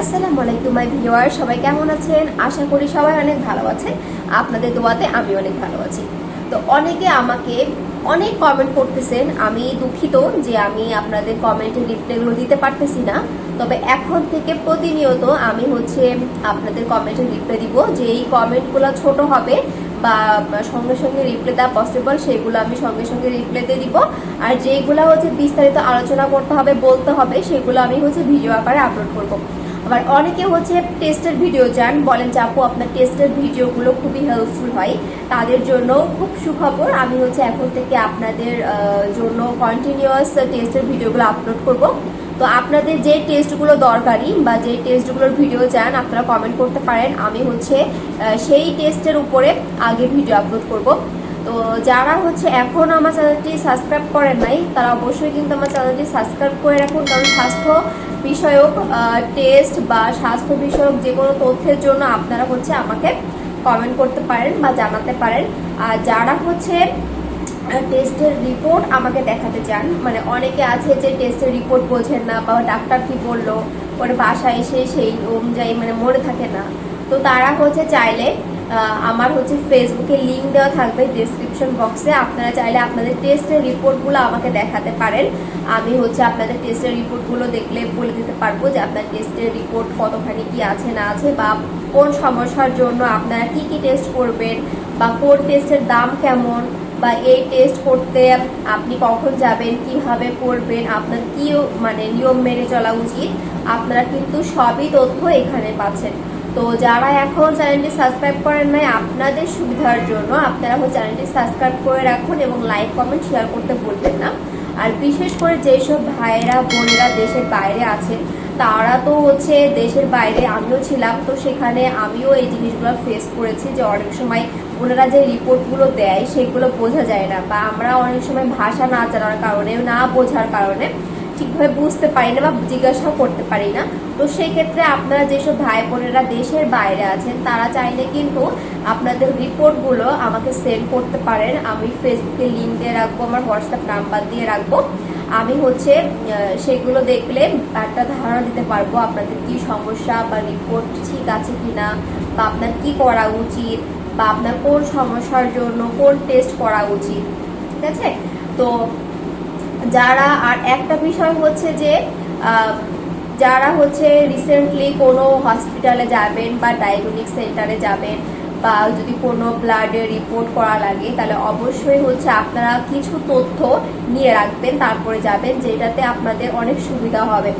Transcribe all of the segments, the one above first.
আসসালামু আলাইকুম মাই ভিউয়ার সবাই কেমন আছেন? আশা করি সবাই অনেক ভালো আছেন। আপনাদের দোয়াতে আমি অনেক ভালো আছি। তো অনেকে আমাকে অনেক কমেন্ট করতেছেন, আমি দুঃখিত যে আমি আপনাদের কমেন্টের রিপ্লাইগুলো দিতে পারতেছি না। তবে এখন থেকে প্রতিনিয়ত আমি হচ্ছে আপনাদের কমেন্টের রিপ্লাই দিব, যে এই কমেন্টগুলো ছোট হবে বা সঙ্গে সঙ্গে রিপ্লাই দেওয়া পসিবল সেগুলো আমি সঙ্গে সঙ্গে রিপ্লাই দিয়ে দিব। আর যেগুলো হচ্ছে বিস্তারিত আলোচনা করতে হবে, বলতে হবে, সেগুলো আমি হচ্ছে ভিডিও আকারে আপলোড করব। আবার অনেকে হচ্ছে টেস্টের ভিডিও চান বলেন যে আপু, আপনার টেস্টের ভিডিওগুলো খুবই হেল্পফুল হয়। তাদের জন্য খুব সুখবর। আমি হচ্ছে এখন থেকে আপনাদের জন্য কন্টিনিউয়াস টেস্টের ভিডিওগুলো আপলোড করব। তো আপনাদের যে টেস্টগুলো দরকারি বা যে টেস্টগুলোর ভিডিও চান আপনারা কমেন্ট করতে পারেন। আমি হচ্ছে সেই টেস্টের উপরে আগে ভিডিও আপলোড করব। তো যারা হচ্ছে এখন আমার চ্যানেলটি সাবস্ক্রাইব করেন নাই, তারা অবশ্যই কিন্তু আমার চ্যানেলটি সাবস্ক্রাইব করে রাখুন। কারণ স্বাস্থ্য বিষয়ক টেস্ট বা স্বাস্থ্য বিষয়ক যে কোনো তথ্যের জন্য আপনারা হচ্ছে আমাকে কমেন্ট করতে পারেন বা জানাতে পারেন। আর যারা হচ্ছে টেস্টের রিপোর্ট আমাকে দেখাতে চান মানে অনেকে আছে যে টেস্টের রিপোর্ট বোঝেন না বা ডাক্তার কি বলল, ওর বাসায় এসে সেই অনুযায়ী মানে মনে থাকে না, তো তারা হচ্ছে চাইলে আমার হচ্ছে ফেসবুকে লিঙ্ক দেওয়া থাকবে ডিসক্রিপশন বক্সে আপনারা চাইলে আপনাদের টেস্টের রিপোর্টগুলো আমাকে দেখাতে পারেন। আমি হচ্ছে আপনাদের টেস্টের রিপোর্টগুলো দেখলে বলে দিতে পারব যে আপনার টেস্টের রিপোর্ট কতখানি কি আছে, না আছে বা কোন সমস্যার জন্য আপনারা কি কি টেস্ট করবেন বা কোন টেস্টের দাম কেমন বা এই টেস্ট করতে আপনি কখন যাবেন, কীভাবে করবেন, আপনার কি মানে নিয়ম মেনে চলা উচিত, আপনারা কিন্তু সবই তথ্য এখানে পাচ্ছেন। তো যারা এখন চ্যানেলটি সাবস্ক্রাইব করেন নাই, আপনাদের সুবিধার জন্য আপনারা চ্যানেলটি সাবস্ক্রাইব করে রাখুন এবং লাইক, কমেন্ট শেয়ার করতে ভুলবেন না। আর বিশেষ করে যেসব ভাইয়েরা, বোনেরা দেশের বাইরে আছেন, তারা তো হচ্ছে দেশের বাইরে, আমিও ছিলাম, তো সেখানে আমিও এই জিনিসগুলো ফেস করেছি যে অনেক সময় ওনারা যে রিপোর্টগুলো দেয়, সেগুলো বোঝা যায় না বা আমরা অনেক সময় ভাষা না জানার কারণে, না বোঝার কারণে ঠিকভাবে বুঝতে পারি না বা জিজ্ঞাসাও করতে পারি না। তো সেই ক্ষেত্রে আপনারা যেসব ভাই বোনেরা দেশের বাইরে আছেন, তারা চাইলে কিন্তু আপনাদের রিপোর্টগুলো আমাকে সেন্ড করতে পারেন। আমি ফেসবুকে লিঙ্ক দিয়ে রাখব, আমার হোয়াটসঅ্যাপ নাম্বার দিয়ে রাখব। আমি হচ্ছে সেগুলো দেখলে একটা ধারণা দিতে পারব আপনাদের কি সমস্যা বা রিপোর্ট ঠিক আছে কি না বা আপনার কি করা উচিত, বা আপনার কোন সমস্যার জন্য কোন টেস্ট করা উচিত, ঠিক আছে? তো যারা, আর একটা বিষয় হচ্ছে যে যারা হচ্ছে রিসেন্টলি কোনো হসপিটালে যাবেন বা ডায়াগনিক সেন্টারে যাবেন বা যদি কোনো ব্লাডের রিপোর্ট করা লাগে, তাহলে অবশ্যই হচ্ছে আপনারা কিছু তথ্য নিয়ে রাখবেন, তারপরে যাবেন, যেটাতে আপনাদের অনেক সুবিধা হবে।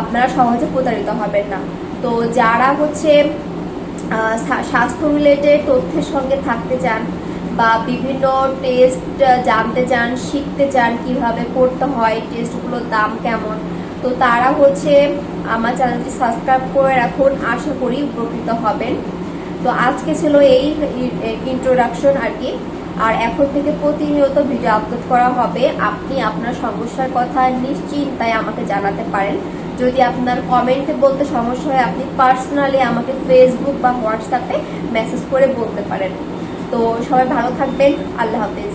আপনারা সহজে প্রতারিত হবেন না। তো যারা হচ্ছে স্বাস্থ্য রিলেটেড তথ্যের সঙ্গে থাকতে চান বা বিভিন্ন টেস্ট জানতে চান, শিখতে চান কীভাবে করতে হয় টেস্টগুলোর দাম কেমন তো তারা হচ্ছে আমার চ্যানেলটি সাবস্ক্রাইব করে রাখুন, আশা করি উপকৃত হবেন। তো আজকে ছিল এই ইন্ট্রোডাকশন আর কি। আর এখন থেকে প্রতিনিয়ত ভিডিও আপলোড করা হবে। আপনি আপনার সমস্যার কথা নিশ্চিন্তায় আমাকে জানাতে পারেন। যদি আপনার কমেন্টে বলতে সমস্যা হয়, আপনি পার্সোনালি আমাকে ফেসবুক বা হোয়াটসঅ্যাপে মেসেজ করে বলতে পারেন। তো সবাই ভালো থাকবেন। আল্লাহ হাফেজ।